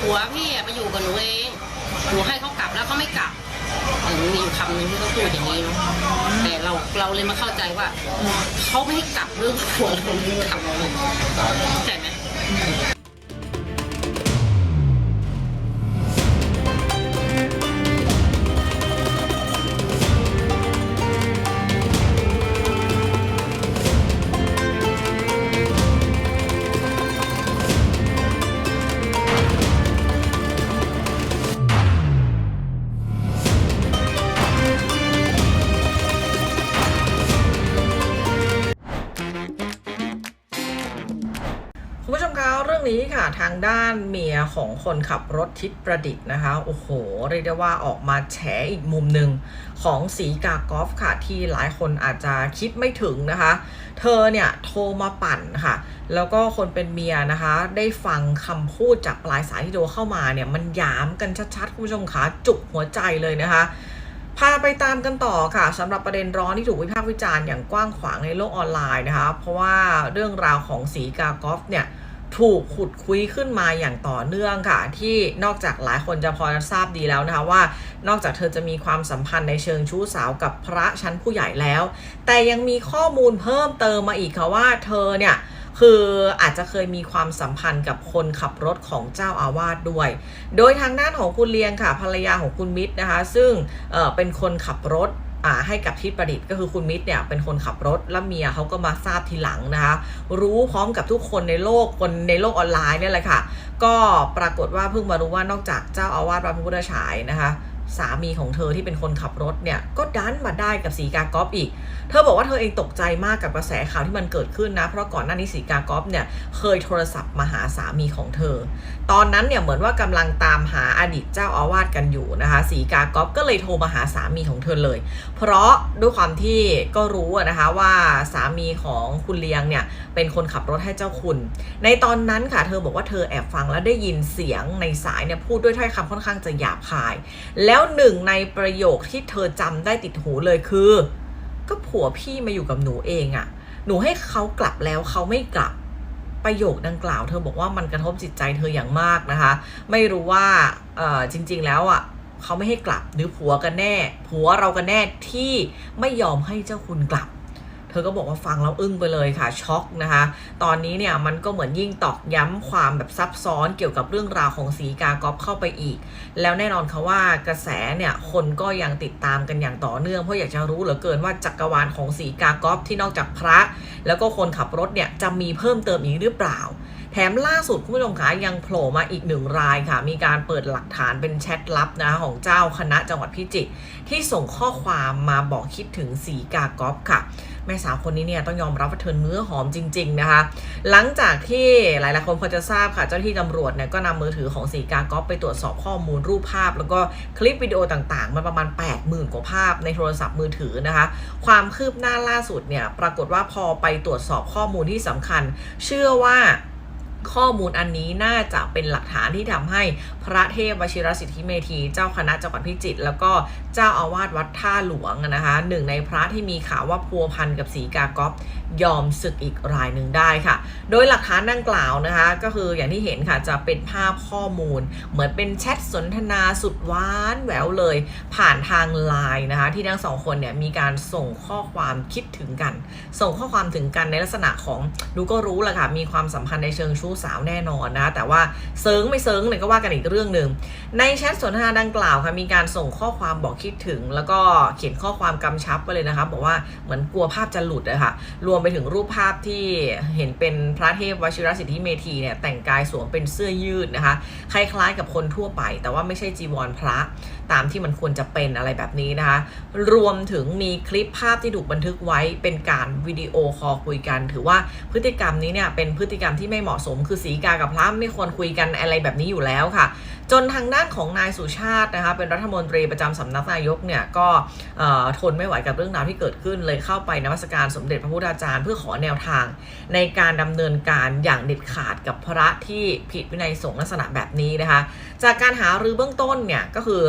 ผัวพี่อะมาอยู่กับหนูเองหนูให้เขากลับแล้วเขาไม่กลับมีอยู่คำหนึงที่เขาพูดอย่างนี้เนาะแต่เราเราเลยมาเข้าใจว่าเขาไม่ให้กลับเรื่องผัวเราไม่กลับเข้าใจไหม นี้ค่ะทางด้านเมียของคนขับรถทิศประดิษฐ์นะคะโอ้โห เรียกได้ว่าออกมาแฉอีกมุมหนึ่งของสีกากอฟค่ะ ที่หลายคนอาจจะคิดไม่ถึงนะคะ เธอเนี่ยโทรมาปั่นค่ะ แล้วก็คนเป็นเมียนะคะ ได้ฟังคำพูดจากปลายสายที่โทรเข้ามาเนี่ย มันยามกันชัดๆ คุณผู้ชมคะจุกหัวใจเลยนะคะพาไปตามกันต่อค่ะสำหรับประเด็นร้อนที่ถูกวิพากษ์วิจารณ์อย่างกว้างขวางในโลกออนไลน์นะคะ เพราะว่าเรื่องราวของสีกากอฟเนี่ย ถูกขุดคุยขึ้นมาอย่างต่อเนื่องค่ะ ที่นอกจากหลายคนจะพอจะทราบดีแล้วนะคะว่า นอกจากเธอจะมีความสัมพันธ์ในเชิงชู้สาวกับพระชั้นผู้ใหญ่แล้ว แต่ยังมีข้อมูลเพิ่มเติมมาอีกค่ะว่าเธอเนี่ยคืออาจจะเคยมีความสัมพันธ์กับคนขับรถของเจ้าอาวาสด้วย โดยทางด้านของคุณเลียงค่ะภรรยาของคุณมิตรนะคะ ซึ่งเเป็นคนขับรถ ให้กับทิศประดิษฐ์ก็คือคุณมิตรเนี่ยเป็นคนขับรถแล้วเมียเขาก็มาทราบทีหลังนะคะรู้พร้อมกับทุกคนในโลกคนในโลกออนไลน์เนี่ยแหละค่ะ ก็ปรากฏว่าเพิ่งมารู้ว่านอกจากเจ้าอาวาสวัดพระพุทธฉายนะคะ สามีของเธอที่เป็นคนขับรถเนี่ยก็ดันมาได้กับสีกากอฟอีก เธอบอกว่าเธอเองตกใจมากกับกระแสข่าวที่มันเกิดขึ้นนะ เพราะก่อนหน้านี้สีกากอฟเนี่ยเคยโทรศัพท์มาหาสามีของเธอ ตอนนั้นเนี่ยเหมือนว่ากำลังตามหาอดีตเจ้าอาวาสกันอยู่นะคะสีกากอฟก็เลยโทรมาหาสามีของเธอเลย เพราะด้วยความที่ก็รู้นะคะว่าสามีของคุณเลียงเนี่ยเป็นคนขับรถให้เจ้าคุณ ในตอนนั้นค่ะเธอบอกว่าเธอแอบฟังแล้วได้ยินเสียงในสายเนี่ยพูดด้วยถ้อยคำค่อนข้างจะหยาบคาย แล้วแล้วหนึ่งในประโยคที่เธอจำได้ติดหูเลยคือ ก็ผัวพี่มาอยู่กับหนูเองอะ่ะ หนูให้เขากลับแล้วเขาไม่กลับประโยคดังกล่าวเธอบอกว่ามันกระทบจิตใจเธออย่างมากนะคะ ไม่รู้ว่าเอ่อจริง ๆ แล้วอะเขาไม่ให้กลับหรือผัวกันแน่ ผัวเรากันแน่ที่ไม่ยอมให้เจ้าคุณกลับ ธอก็บอกว่าฟังแล้วอึ้งไปเลยค่ะช็อกนะคะ ตอนนี้เนี่ยมันก็เหมือนยิ่งตอกย้ำความแบบซับซ้อนเกี่ยวกับเรื่องราวของสีกากอฟเข้าไปอีก แล้วแน่นอนค่ะว่ากระแสเนี่ยคนก็ยังติดตามกันอย่างต่อเนื่องเพราะอยากจะรู้เหลือเกินว่าจักรวาลของสีกากอฟที่นอกจากพระ แล้วก็คนขับรถเนี่ยจะมีเพิ่มเติมอีกหรือเปล่า ถมล่าสุดคุณผู้ชมคะยังโผล่มาอีกหนึ่งรายค่ะ มีการเปิดหลักฐานเป็นแชทลับนะของเจ้าคณะจังหวัดพิจิตรที่ส่งข้อความมาบอกคิดถึงสีกากอฟค่ะ แม่สาวคนนี้เนี่ยต้องยอมรับว่าเธอเนื้อหอมจริง ๆนะคะ หลังจากที่หลายๆคนพอจะทราบค่ะ เจ้าที่ตำรวจเนี่ยก็นำมือถือของสีกากอฟไปตรวจสอบข้อมูลรูปภาพ แล้วก็คลิปวิดีโอต่างๆ มันประมาณ 80,000 กว่าภาพในโทรศัพท์มือถือนะคะ ความคืบหน้าล่าสุดเนี่ยปรากฏว่าพอไปตรวจสอบข้อมูลที่สำคัญ เชื่อว่า ข้อมูลอันนี้น่าจะเป็นหลักฐานที่ทำให้พระเทพวชิรสิทธิเมธีเจ้าคณะจังหวัดพิจิตรแล้วก็เจ้าอาวาสวัดท่าหลวงนะคะหนึ่งในพระที่มีข่าวว่าพัวพันกับสีกากอฟยอมศึกอีกรายหนึ่งได้ค่ะ โดยหลักฐานดังกล่าวนะคะ ก็คืออย่างที่เห็นค่ะจะเป็นภาพข้อมูล เหมือนเป็นแชทสนทนาสุดหวานแหววเลย ผ่านทางไลน์นะคะ ที่ทั้งสองคนเนี่ยมีการส่งข้อความคิดถึงกัน ส่งข้อความถึงกันในลักษณะของดูก็รู้แหละค่ะมีความสัมพันธ์ในเชิงชู้สาวแน่นอนนะคะแต่ว่าเซิงไม่เซิงเนี่ยก็ว่ากันอีกเรื่องหนึ่งในแชทสนทนาดังกล่าวค่ะมีการส่งข้อความบอกคิดถึง แล้วก็เขียนข้อความกำชับไปเลยนะคะบอกว่าเหมือนกลัวภาพจะหลุดอะค่ะรวมไปถึงรูปภาพที่เห็นเป็นพระเทพวชิรสิทธิเมธีเนี่ยแต่งกายสวมเป็นเสื้อยืดนะคะ คล้ายๆกับคนทั่วไป แต่ว่าไม่ใช่จีวรพระ ตามที่มันควรจะเป็นอะไรแบบนี้นะคะ รวมถึงมีคลิปภาพที่ถูกบันทึกไว้เป็นการวิดีโอคอลคุยกัน ถือว่าพฤติกรรมนี้เนี่ยเป็นพฤติกรรมที่ไม่เหมาะสม คือสีกากับพระไม่ควรคุยกันอะไรแบบนี้อยู่แล้วค่ะ จนทางด้านของนายสุชาตินะคะเป็นรัฐมนตรีประจำสำนักนายกเนี่ยก็ทนไม่ไหวกับเรื่องราวที่เกิดขึ้นเลยเข้าไปนมัสการสมเด็จพระพุทธาจารย์เพื่อขอแนวทาง ในการดำเนินการอย่างเด็ดขาดกับพระที่ผิดวินัยสงฆ์ลักษณะแบบนี้นะคะ จากการหารือเบื้องต้นเนี่ยก็คือ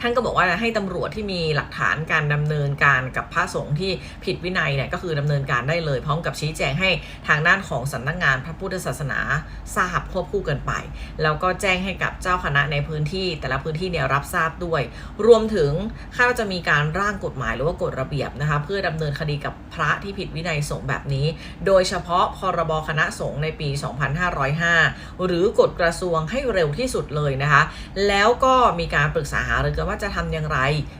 ท่านก็บอกว่าให้ตำรวจที่มีหลักฐานการดำเนินการกับพระสงฆ์ที่ผิดวินัยเนี่ยก็คือดำเนินการได้เลย พร้อมกับชี้แจงให้ทางด้านของสำนักงานพระพุทธศาสนาทราบควบคู่กันไป แล้วก็แจ้งให้กับเจ้าคณะในพื้นที่ แต่ละพื้นที่เนี่ยรับทราบด้วย รวมถึงคาดว่าจะมีการร่างกฎหมายหรือว่ากฎระเบียบนะคะเพื่อดำเนินคดีกับพระที่ผิดวินัยสงฆ์แบบนี้ โดยเฉพาะพรบคณะสงฆ์ในปี 2505 หรือกฎกระทรวงให้เร็วที่สุดเลยนะคะ แล้วก็มีการปรึกษาหารือกันว่าจะทำอย่างไร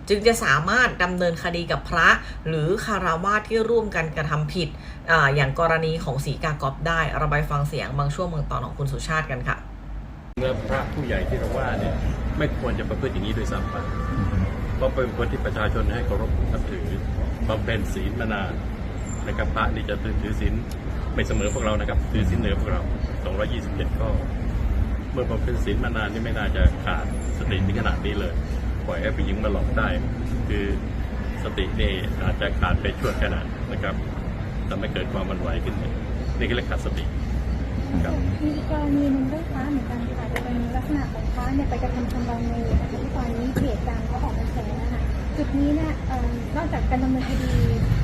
จึงจะสามารถดำเนินคดีกับพระหรือคารวาสที่ร่วมกันกระทำผิดออย่างกรณีของสีกากอบได้เราไปฟังเสียงบางช่วงบางตอนของคุณสุชาติกันค่ะเมื่อพระผู้ใหญ่ที่เราว่าเนี่ยไม่ควรจะประพฤติอย่างนี้โดยซ้ำไปเพราะเป็นคนที่ประชาชนให้เคารพนับถือบำเพ็ญศีลมานานนะครับพระนี่จะถือศีลไม่เสมอพวกเรานะครับถือศีลเหนือพวกเรา 227ข้อเมื่อบำเพ็ญศีลมานานนี่ไม่น่าจะขาดสติถึงขนาดนี้เลย ล่อยให้ผู้หญิงมาหลอกได้ คือสตินี่อาจจะขาดไปชั่วขณะนะครับทำให้เกิดความหวันไหวขึ้นเนี่ยนี่ก็เรียกขาดสติครับมีอีกกรณีหนึ่งด้วยค้าเหมือนกันค่ะจะเป็นลักษณะของค้าเนี่ยไปกระทำชำเราเนยนะคะที่ตอนนี้เพจดังเขาออกมาแชร์นะคะจุดนี้เนี่ยเอ่อนอกจากการดำเนินคดี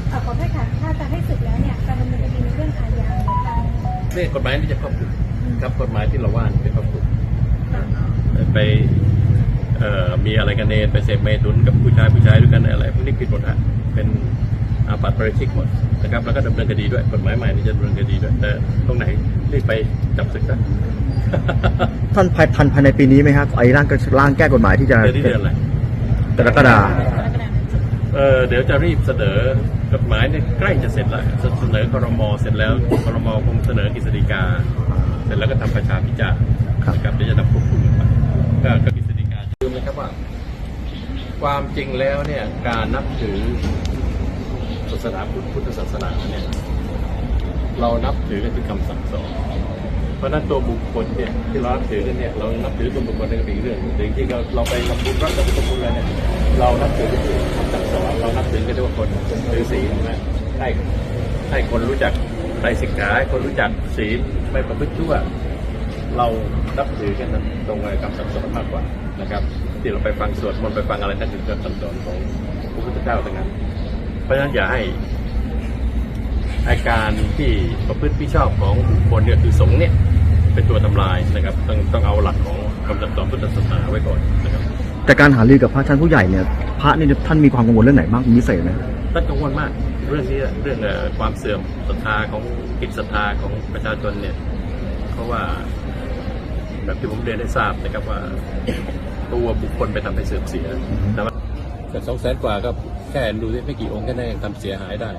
เอ่อขอโทษค่ะถ้าจะให้สึกแล้วเนี่ยการดำเนินคดีในเรื่องอาญาเนี่ยทางนี่กฎหมายที่จะครอบคลุมครับกฎหมายที่เราว่านี่เป็นครอบคลุมไปเอ่อ มีอะไรกันเนรไปเสพเมตุนกับผู้ชายผู้ชายด้วยกันอะไรพวกนี้ผิดหมดฮะเป็นอาบัติประชิกหมดนะครับแล้วก็ดำเนินคดีด้วยกฎหมายใหม่นี่จะดำเนินคดีด้วยแต่ตรงไหนรีบไปจับศึกซะท่านภายพันภายในปีนี้ไหมครับไอ้ร่างร่างแก้กฎหมายที่จะเดือนที่เดือนอะไรกรกฎาเออเดี๋ยวจะรีบเสนอกฎหมายเนี่ยใกล้จะเสร็จแล้วเสนอครมเสร็จแล้วครมคงเสนอกฤษฎีกา เสร็จแล้วก็ทำประชาพิจารณ์นะครับเดี๋ยวจะทำควบคู่กันไปก็กับกฤษฎีกาลืมนะครับว่า ความจริงแล้วเนี่ยการนับถือศาสนาพุทธพุทธศาสนาเนี่ยเรานับถือกันที่คำสั่งสอนเพราะนั้นตัวบุคคลเนี่ยที่เรานับถือกันเนี่ยเรานับถือตัวบุคคลในอีกเรื่องแต่จริงๆเราเราไปทำบุญรักกับบุคคลอะไรเนี่ยเรานับถือกันที่คำสั่งสอนเรานับถือกันที่ว่าคนถือศีลนะให้ให้คนรู้จักไตรสิกขาให้คนรู้จักศีลไม่ประพฤติชั่ว เรานับถือกันตรงกับคำสั่งสอนมากกว่า นะครับ ที่เราไปฟังสวดมนต์ไปฟังอะไรนั่นคือคำสั่งสอนของพระพุทธเจ้าทั้งนั้น เพราะฉะนั้นอย่าให้อาการที่ประพฤติพิชอบของบุคคลเนี่ยคือสงฆ์เนี่ยเป็นตัวทำลายนะครับต้องต้องเอาหลักของคำสั่งสอนพุทธศาสนาไว้ก่อนนะครับแต่การหารือกับพระชั้นผู้ใหญ่เนี่ยพระนี่ท่านมีความกังวลเรื่องไหนบ้างเป็นพิเศษไหมท่านกังวลมากเรื่องนี้เรื่องเอ่อความเสื่อมศรัทธาของกิจศรัทธาของประชาชนเนี่ยเพราะว่า แบบที่ผมเรียนได้ทราบนะครับว่าตัวบุคคลไปทำให้เสื่อมเสียแต่ว่าแต่สองแสนกว่าก็แค่ดูสิไม่กี่องค์แค่นั้นยังทำเสียหายได้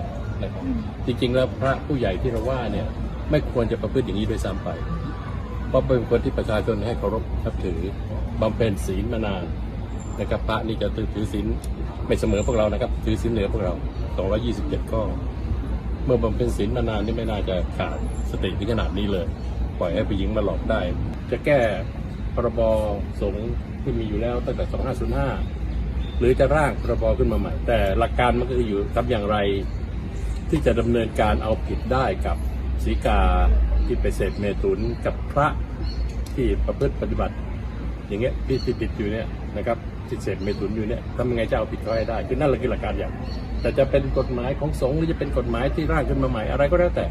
นะครับจริง ๆ แล้วพระผู้ใหญ่ที่เราว่าเนี่ยไม่ควรจะประพฤติอย่างนี้ด้วยซ้ำไป เพราะเป็นคนที่ประชาชนให้เคารพนับถือบำเพ็ญศีลมานานนะครับพระนี่จะถือศีลไม่เสมอพวกเรานะครับ ถือศีลเหนือพวกเรา 227 ข้อ เมื่อบำเพ็ญศีลมานานนี่ไม่น่าจะขาดสติถึงขนาดนี้เลย ปล่อยให้ผู้หญิงมาหลอกได้ จะแก้พรบสงฆ์ที่มีอยู่แล้วตั้งแต่ 2505 หรือจะร่างพรบขึ้นมาใหม่ แต่หลักการมันก็คืออยู่ทำอย่างไร ที่จะดำเนินการเอาผิดได้กับสีกาที่ไปเสพเมตุนกับพระที่ประพฤติปฏิบัติ อย่างเงี้ยที่ที่ผิดอยู่เนี่ยนะครับที่เสพเมตุนอยู่เนี่ยทำยังไงจะเอาผิดเขาให้ได้คือนั่นแหละคือหลักการอย่าง แต่จะเป็นกฎหมายของสงฆ์หรือจะเป็นกฎหมายที่ร่างขึ้นมาใหม่อะไรก็แล้วแต่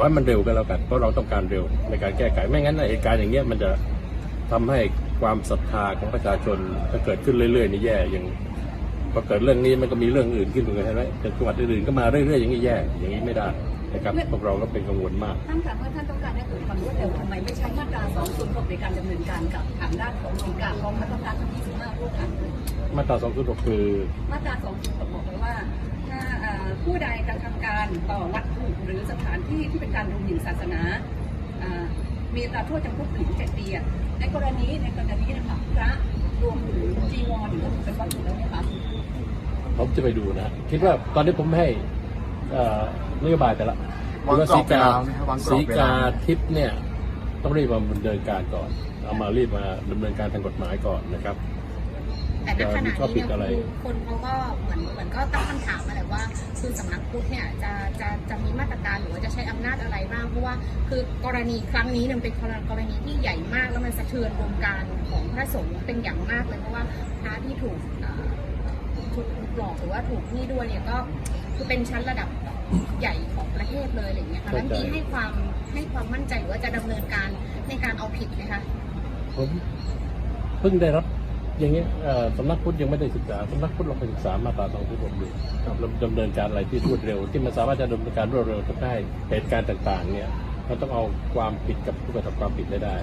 อให้มันเร็วกันแล้วกันเพราะเราต้องการเร็วในการแก้ไขไม่งั้นน่ะเหตุการณ์อย่างเงี้ยมันจะทำให้ความศรัทธาของประชาชนถ้าเกิดขึ้นเรื่อยๆนี่แย่อย่างพอเกิดเรื่องนี้มันก็มีเรื่องอื่นขึ้นเหมือนกันใช่ไหมแต่จังหวัดอื่นๆก็มาเรื่อยๆอย่างนี้แย่อย่างนี้ไม่ได้นะครับพวกเราก็เป็นกังวลมากท่านคะเมื่อท่านต้องการให้เกิดความรวดเร็วทำไมไม่ใช้มาตรา206ในการดำเนินการกับทางด้านของสีกาของมาตราทั้ง25ร่วมกันมาตรา206คือมาตรา206บอกไว้ว่าถ้าเอ่อ ผู้ใดกระทำการต่อวัตถุหรือสถานที่ที่เป็นการดูหมิ่นศาสนาอ่ามีอัตราโทษจำคุกถึง7ปีอะในกรณีในกรณีนะคะพระรวมถึงจีวรหรือเป็นวัตถุแล้วไหมคะผมจะไปดูนะ คิดว่าตอนนี้ผมให้เอ่อนโยบายแต่ละวางว่ากรอสีบเวกาลาไหมครับวางกรอบสีเวลากาทิพย์เนี่ย ต้องรีบมาดำเนินการก่อน เอามารีบมาดำเนินการทางกฎหมายก่อนนะครับ แต่ณขณะชอบนี้ผิดเนี่ยอะไรคือคนเขาก็เหมือนเหมือนก็ตั้งคำถามมาแหละว่า คือสำนักพุทธเนี่ยจะจะจะมีมาตรการหรือว่าจะใช้อำนาจอะไรบ้าง เพราะว่าคือกรณีครั้งนี้เนี่ยมันเป็นกรณีที่ใหญ่มากแล้วมันสะเทือนวงการของพระสงฆ์เป็นอย่างมากเลยเพราะว่าพระที่ถูกเอ่อถูกหลอกหรือว่าถูกนี่ด้วยเนี่ยก็คือเป็นชั้นระดับใหญ่ของประเทศเลยอะไรอย่างเงี้ยค่ะแล้วมีให้ความให้ความมั่นใจหรือว่าจะดำเนินการในการเอาผิดไหมคะผมเพิ่งได้รับ อย่างเงี้ยเอ่อสำนักพุทธยังไม่ได้ศึกษาสำนักพุทธเราไปศึกษามาตราสองที่ผมอยู่ครับเราดำเนินการอะไรที่รวดเร็ว ที่มันสามารถจะดำเนินการรวดเร็วได้เหตุการณ์ต่างๆ เนี่ยมันต้องเอาความผิดกับผู้กระทำความผิดได้ได้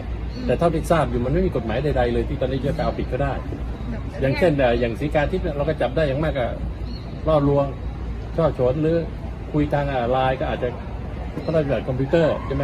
แต่เท่าที่ทราบอยู่มันไม่มีกฎหมายใดๆเลย ที่ตอนนี้จะไปเอาผิดก็ได้ อย่างเช่นเอ่ออย่างสีการทิพย์เนี่ยเราก็จับได้อย่างมากก็ล่อลวงช่อฉนหรือคุยทางอ่าไลน์ก็อาจจะพระราชบัญญัติคอมพิวเตอร์ใช่ไหม